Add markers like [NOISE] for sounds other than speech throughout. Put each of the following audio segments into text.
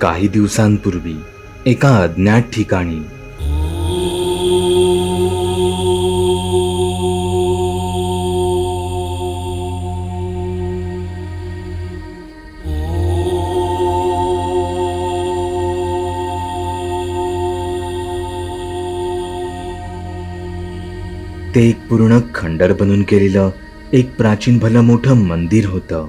काही दिवसांपूर्वी एका अज्ञात ठिकाणी ते एक पूर्ण खंडर बनून केलेलं एक प्राचीन भलं मोठं मंदिर होतं.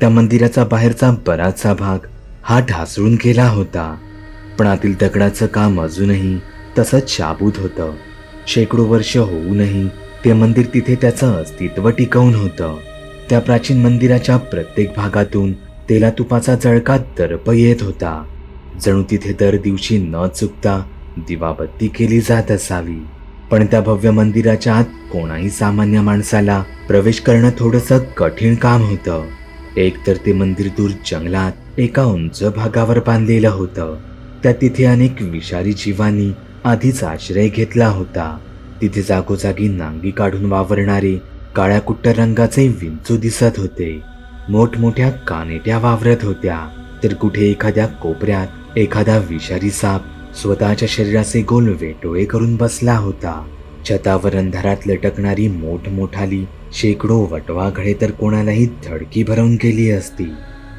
त्या मंदिराचा बाहेरचा बराचसा भाग हा ढासळून गेला होता. पण आतील दगडाचं काम अजूनही तसंच शाबूत होतं. शेकडो वर्ष होऊनही ते मंदिर तिथे त्याचं अस्तित्व टिकवून होतं. त्या प्राचीन मंदिराच्या प्रत्येक भागातून तेला तुपाचा जळका दर्प येत होता. जणू तिथे दर दिवशी न चुकता दिवाबत्ती केली जात असावी. पण त्या भव्य मंदिराच्या आत कोणाही सामान्य माणसाला प्रवेश करणं थोडंसं कठीण काम होतं. एक तर ते मंदिर दूर जंगलात एका उंच भागावर बांधलेलं होतं. त्या तिथे अनेक विषारी जीवांनी आधीच आश्रय घेतला होता. तिथे जागोजागी नांगी काढून वावरणारे काळ्या कुट्ट रंगाचे विंचू दिसत होते. मोठमोठ्या कानेट्या वावरत होत्या. तर कुठे एखाद्या कोपऱ्यात एखादा विषारी साप स्वतःच्या शरीराचे गोल वेटोळे करून बसला होता. छतावर अंधारात लटकणारी मोठमोठाली शेकडो वटवाघळे तर कोणालाही धडकी भरवून गेली असती.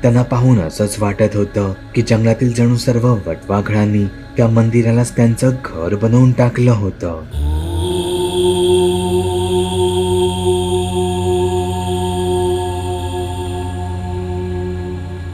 त्यांना पाहून असंच वाटत होतं की जंगलातील जणू सर्व वटवाघळांनी त्या मंदिरालाच त्यांचं घर बनवून टाकलं होतं.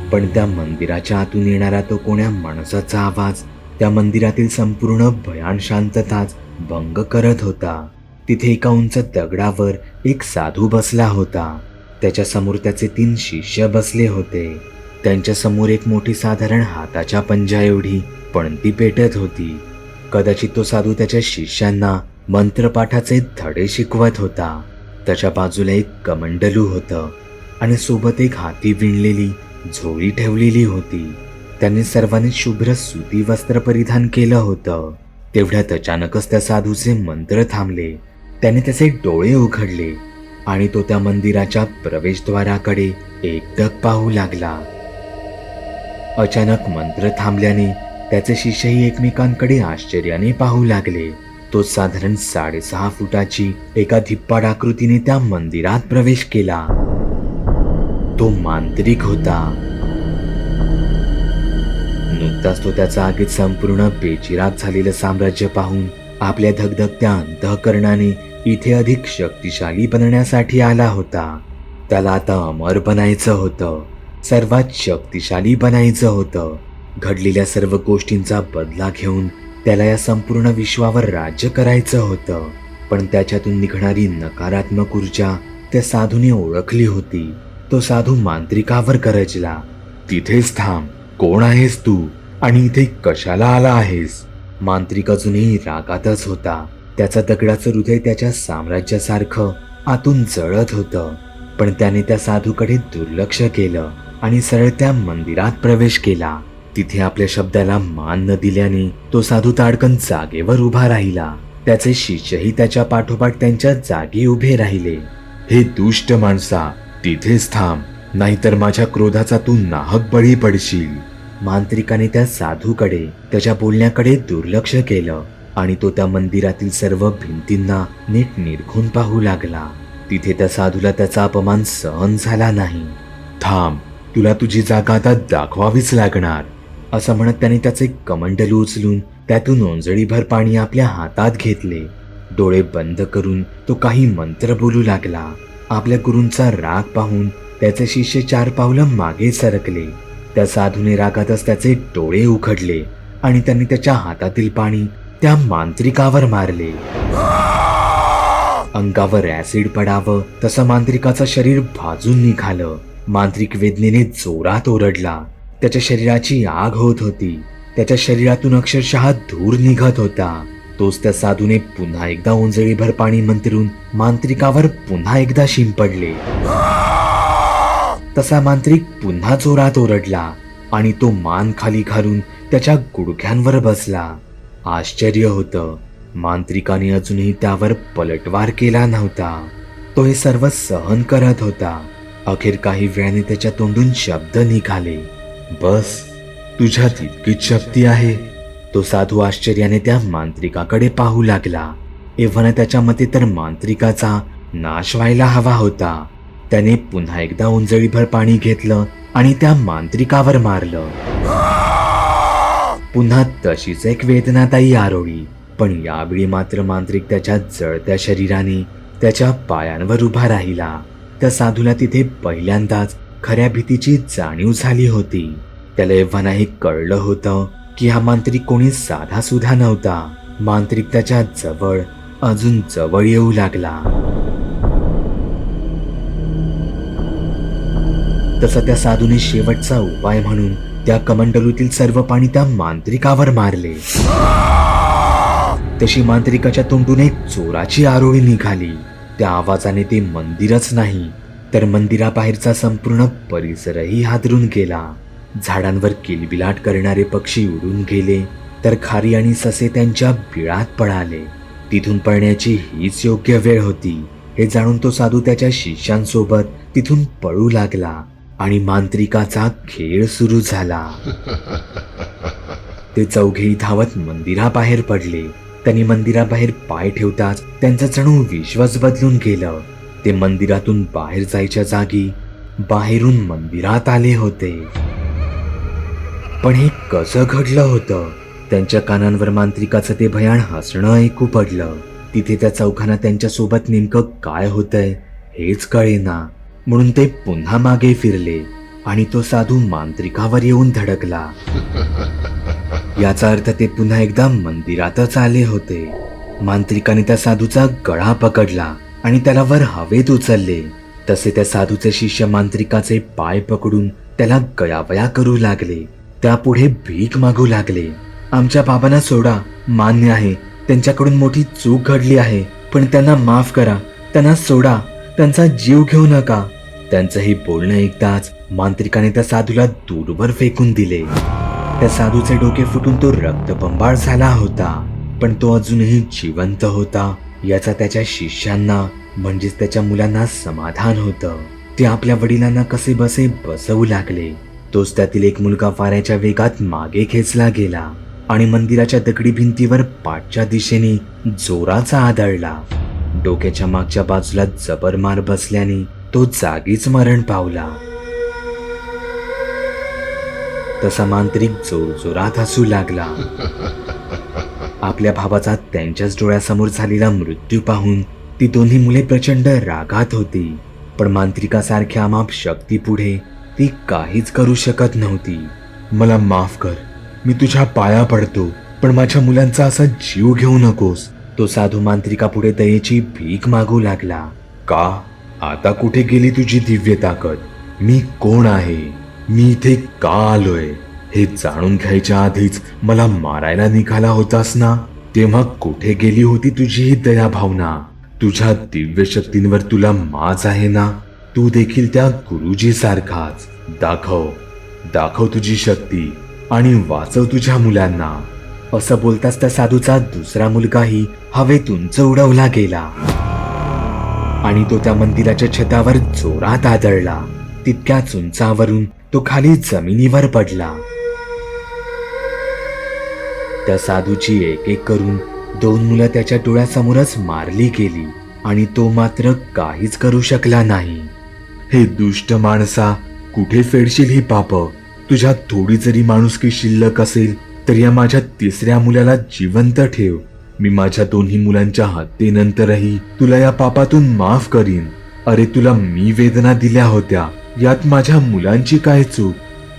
पण त्या मंदिराच्या आतून येणारा तो कोण्या माणसाचा आवाज त्या मंदिरातील संपूर्ण भयान शांतताच भंग करत होता. तिथे एका उंच दगडावर एक साधू बसला होता. त्याच्यासमोर त्याचे तीन शिष्य बसले होते. त्यांच्यासमोर एक मोठी साधारण हाताच्या पंजा एवढी पणती पेटत होती. कदाचित तो साधू त्याच्या शिष्यांना मंत्रपाठाचे धडे शिकवत होता. त्याच्या बाजूला एक कमंडलू होतं आणि सोबत एक हाती विणलेली झोळी ठेवलेली होती. त्यांनी सर्वांनी शुभ्र सुती वस्त्र परिधान केलं होतं. तेवढ्यात अचानकच त्या साधूचे मंत्र थांबले. त्याने त्याचे डोळे उघडले. आणि तो त्या मंदिराच्या प्रवेशद्वाराकडे एकटक पाहू लागला. अचानक मंत्र थांबल्याने त्याचे शिष्यही एकमेकांकडे आश्चर्याने पाहू लागले. तो साधारण साडेसहा फुटाची एका धिप्पाड आकृतीने त्या मंदिरात प्रवेश केला. तो मांत्रिक होता. नुकताच तो त्याचा आगीत संपूर्ण बेचिराग झालेलं साम्राज्य पाहून आपल्या धगधगत्या अंतःकरणाने इथे अधिक शक्तिशाली बनण्यासाठी आला होता. त्याला आता अमर बनायचं होतं. सर्वात शक्तिशाली बनायचं होतं. घडलेल्या सर्व गोष्टींचा बदला घेऊन त्याला या संपूर्ण विश्वावर राज्य करायचं होतं. पण त्याच्यातून निघणारी नकारात्मक ऊर्जा त्या साधूने ओळखली होती. तो साधू मांत्रिकावर गरजला. तिथेच थांब. कोण आहेस तू? आणि इथे कशाला आला आहेस? मांत्रिक अजूनही रागातच होता. त्याचा दगडाचं हृदय त्याच्या साम्राज्यासारखं आतून जळत होतं. पण त्याने त्या साधूकडे दुर्लक्ष केलं आणि सरळ त्या मंदिरात प्रवेश केला. तिथे आपल्या शब्दाला मान न दिल्याने तो साधू ताडकन जागेवर उभा राहिला. त्याचे शिष्यही त्याच्या पाठोपाठ त्यांच्या जागी उभे राहिले. हे दुष्ट माणसा तिथेच थांब नाहीतर माझ्या क्रोधाचा तू नाहक बळी पडशील. मांत्रिकाने त्या साधूकडे त्याच्या बोलण्याकडे दुर्लक्ष केलं. आणि तो त्या मंदिरातील सर्व भिंतींना नीट निरखून पाहू लागला. तिथे त्या साधूला त्याचा अपमान सहन झाला नाही. थांब तुला तुझी जागा आता दाखवावीच लागणार असं म्हणत त्याने त्याचे कमंडलू उचलून त्यातून ओंजळीभर पाणी आपल्या हातात घेतले. डोळे बंद करून तो काही मंत्र बोलू लागला. आपल्या गुरूंचा राग पाहून त्याचे शिष्य चार पावलं मागे सरकले. त्या साधूने रागातच त्याचे डोळे उघडले आणि त्यांनी त्याच्या हातातील पाणी त्या मांत्रिकावर मारले. अंगावर ऍसिड पडावं तसं मांत्रिकाचं शरीर भाजून निघालं. मांत्रिक वेदनेने जोरात ओरडला. त्याच्या शरीराची आग होत होती. त्याच्या शरीरातून अक्षरशः धूर निघत होता. तोच त्या साधूने पुन्हा एकदा उंजळीभर पाणी मंत्रून मांत्रिकावर पुन्हा एकदा शिंपडले. तसा मांत्रिक पुन्हा जोरात ओरडला आणि तो मान खाली घालून त्याच्या गुडघ्यांवर बसला. आश्चर्य होतं. मांत्रिकाने अजूनही त्यावर पलटवार केला नव्हता. तो हे सर्व सहन करत होता. अखेर काही वेळाने त्याच्या तोंडून शब्द निघाले. बस तुझ्यात इतकीच शक्ती आहे. तो साधू आश्चर्याने त्या मांत्रिकाकडे पाहू लागला. एव्हाना त्याच्या मते तर मांत्रिकाचा नाश व्हायला हवा होता. त्याने पुन्हा एकदा उंजळीभर पाणी घेतलं आणि त्या मांत्रिकावर मारलं. पुन्हा तशीच एक वेदनादायी आरोळी. पण यावेळी मात्र मांत्रिक त्याच्या जळत्या शरीराने त्याच्या पायांवर उभा राहिला. त्या साधूला तिथे पहिल्यांदाच खऱ्या भीतीची जाणीव झाली होती. त्याला एव्हाना हे कळलं होतं की हा मांत्रिक कोणी साधा सुद्धा नव्हता. मांत्रिक त्याच्याजवळ अजून जवळ येऊ लागला. तसं त्या साधूने शेवटचा उपाय म्हणून त्या कमंडलूतील सर्व पाणी त्या मांत्रिकावर मारले. तशी मांत्रिकाच्या तोंडून एक चोराची आरोळी निघाली. त्या आवाजाने ते मंदिरच नाही तर मंदिराबाहेरचा संपूर्ण परिसरही हादरून गेला. झाडांवर किलबिलाट करणारे पक्षी उडून गेले तर खारी आणि ससे त्यांच्या बिळात पळाले. तिथून पळण्याची हीच योग्य वेळ होती. हे जाणून तो साधू त्याच्या शिष्यांसोबत तिथून पळू लागला. आणि मांत्रिकाचा खेळ सुरू झाला. ते चौघेही धावत मंदिराबाहेर पडले. त्यांनी मंदिराबाहेर पाय ठेवताच त्यांचा जणू विश्वास बदलून गेलं. ते मंदिरातून बाहेर जायच्या जागी बाहेरून मंदिरात आले होते. पण हे कसं घडलं होतं? त्यांच्या कानांवर मांत्रिकाचं ते भयान हसणं ऐकू पडलं. तिथे त्या चौघांना त्यांच्यासोबत नेमकं काय होतंय हेच कळेना. म्हणून ते पुन्हा मागे फिरले आणि तो साधू मांत्रिकावर येऊन धडकला. [LAUGHS] याचा अर्थ ते पुन्हा एकदा मंदिरातच आले होते. मांत्रिकाने त्या साधूचा गळा पकडला आणि त्याला वर हवेत उचलले. तसे त्या साधूचे शिष्य मांत्रिकाचे पाय पकडून त्याला गयावया करू लागले. त्यापुढे भीक मागू लागले. आमच्या बाबांना सोडा मान्य आहे त्यांच्याकडून मोठी चूक घडली आहे पण त्यांना माफ करा त्यांना सोडा त्यांचा जीव घेऊ नका. त्यांचं हे बोलणं एकदाच मांत्रिकाने त्या साधूला दूरवर फेकून दिले. त्या साधूचे डोके फुटून तो रक्तबंबाळ झाला होता पण तो अजूनही जिवंत होता याचा त्याच्या शिष्यांना म्हणजेच त्याच्या मुलांना समाधान होतं. ते आपल्या वडिलांना कसे बसे बसवू लागले. तोच त्यातील एक मुलगा वाऱ्याच्या वेगात मागे खेचला गेला आणि मंदिराच्या दगडी भिंतीवर पाठच्या दिशेने जोराचा आदळला. डोक्याच्या मागच्या बाजूला जबर मार बसल्याने तो जागीच मरण पावला. तसा मांत्रिक जोरजोरात हसू लागला. आपल्या भावाचा त्यांच्याच डोळ्यासमोर झालेला मृत्यू पाहून ती दोन्ही मुले प्रचंड रागात होती. पण मांत्रिकासारख्या अमाप शक्तीपुढे ती काहीच करू शकत नव्हती. मला माफ कर. मी तुझ्या पाया पडतो. पण माझ्या मुलांचा असा जीव घेऊ नकोस. तो साधू मांत्रिकापुढे दयेची भीक मागू लागला. का? आता कुठे गेली तुझी दिव्य ताकद? मी कोण आहे? मी इथे का आलोय? हे जाणून घ्यायच्या आधीच मला मारायला निघाला होतास ना? तेव्हा कुठे गेली होती तुझी ही दया भावना? तुझ्या दिव्य शक्तींवर तुला माज आहे ना? तू देखील त्या गुरुजी सारखाच दाखव. दाखव तुझी शक्ती आणि वाचव तुझ्या मुलांना. असं बोलताच त्या साधूचा दुसरा मुलगाही हवेतून उंच उडवला गेला. आणि तो त्या मंदिराच्या छतावर जोरात आदळला. तितक्याच उंचावरून तो खाली जमिनीवर पडला. त्या साधूची एक एक करून दोन मुलं त्याच्या डोळ्यासमोरच मारली गेली आणि तो मात्र काहीच करू शकला नाही. हे दुष्ट माणसा कुठे फेडशील ही पाप? तुझ्या थोडी जरी माणुसकी शिल्लक असेल तर या माझ्या तिसऱ्या मुलाला जिवंत ठेव. मी माझ्या दोन्ही मुलांच्या हत्येनंतरही तुला या पापातून माफ करीन. अरे तुला मी वेदना दिल्या होत्या. यात माझ्या मुलांची काय चूक?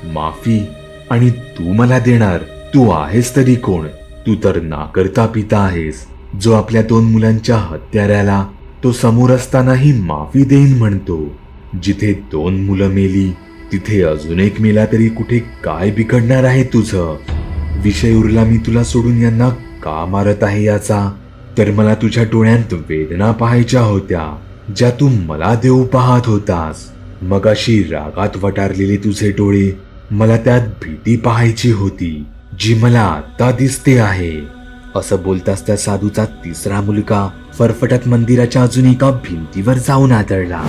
माफी. आणि तू मला देणार. तू आहेस तरी कोण? तू तर नाकरता पिता आहेस. जो आपल्या दोन मुलांच्या हत्याऱ्याला तो समोर असतानाही माफी देईन म्हणतो. जिथे दोन मुलं मेली तिथे अजून एक मेला तरी कुठे काय बिघडणार आहे तुझं? विषय उरला मी तुला सोडून यांना का मारत आहे याचा? तर मला तुझ्या डोळ्यांत वेदना पाहायच्या होत्या ज्या तू मला देऊ पाहत होतास. मग अशी रागात वटारलेले तुझे डोळे मला त्यात भीती पाहायची होती जी मला आता दिसते आहे. असं बोलताच त्या साधूचा तिसरा मुलगा फरफटत मंदिराच्या अजून एका भिंतीवर जाऊन आदळला.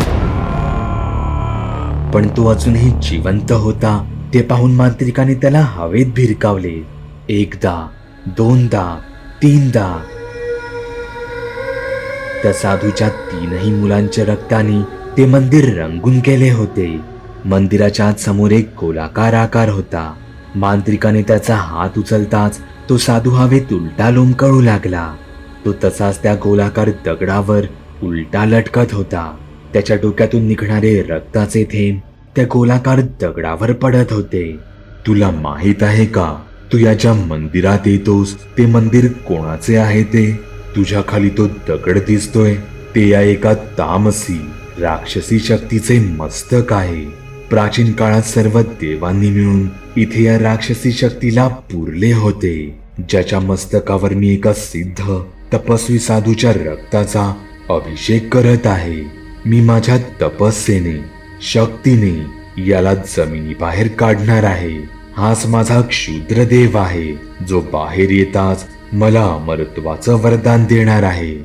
पण तो अजूनही जिवंत होता ते पाहून मांत्रिकाने त्याला हवेत भिरकावले. एकदा दोनदा तीनदा. त्या साधूच्या तीनही मुलांच्या रक्ताने ते मंदिर रंगून गेले होते. मंदिराच्या आत समोर एक गोलाकार आकार होता. मांत्रिकाने त्याचा हात उचलताच तो साधू हवेत उलटा लोंबकळू लागला. तो तसाच त्या गोलाकार दगडावर उलटा लटकत होता. त्याच्या डोक्यातून निघणारे रक्ताचे थेंब त्या गोलाकार दगडावर पडत होते. तुला माहीत आहे का? तू या ज्या मंदिरात येतोस ते मंदिर कोणाचे आहे ते? तुझ्या खाली तो दगड दिसतोय. ते या एका तामसी राक्षसी शक्तीचे मस्तक आहे. प्राचीन काळात सर्व देवांनी मिळून इथे या राक्षसी शक्तीला पुरले होते. ज्याच्या मस्तकावर मी एका सिद्ध तपस्वी साधूच्या रक्ताचा अभिषेक करत आहे. मी माझ्या तपस्येने शक्तीने याला जमिनीबाहेर काढणार आहे. हाच माझा क्षुद्र देव आहे जो बाहेर येताच मला अमरत्वाचं वरदान देणार आहे.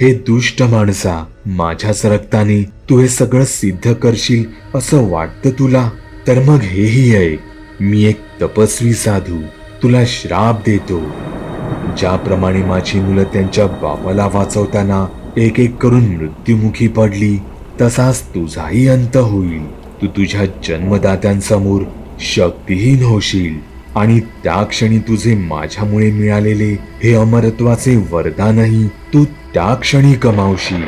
हे दुष्ट माणसा माझ्याच रक्ताने तू हे सगळं सिद्ध करशील असं वाटतं तुला? तर मग हेही ऐक मी एक तपस्वी साधू तुला श्राप देतो. ज्याप्रमाणे माझी मुलं त्यांच्या बापाला वाचवताना एक एक करून मृत्युमुखी पडली तसाच तुझाही अंत होईल. तू तुझ्या जन्मदात्यांसमोर शक्तिहीन होशील. आणि त्या क्षणी तुझे माझ्यामुळे मिळालेले हे अमरत्वाचे वरदानही तू त्या क्षणी कमावशील.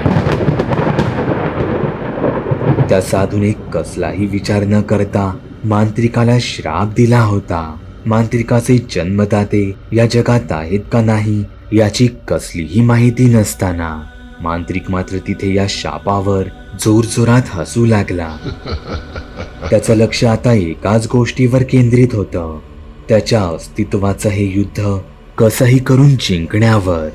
त्या साधूने कसलाही विचार न करता मांत्रिकाला श्राप दिला होता. मांत्रिकाचे जन्मदाते या जगात आहेत का नाही याची कसलीही माहिती नसताना मांत्रिक मात्र तिथे या शापावर जोरजोरात हसू लागला. [LAUGHS] [LAUGHS] त्याचं लक्ष आता एकाच गोष्टीवर केंद्रित होतं. त्याच्या अस्तित्वाचं हे युद्ध कसंही करून जिंकण्यावर.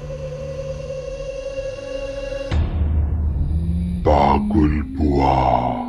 पागुलबुआ बुवा.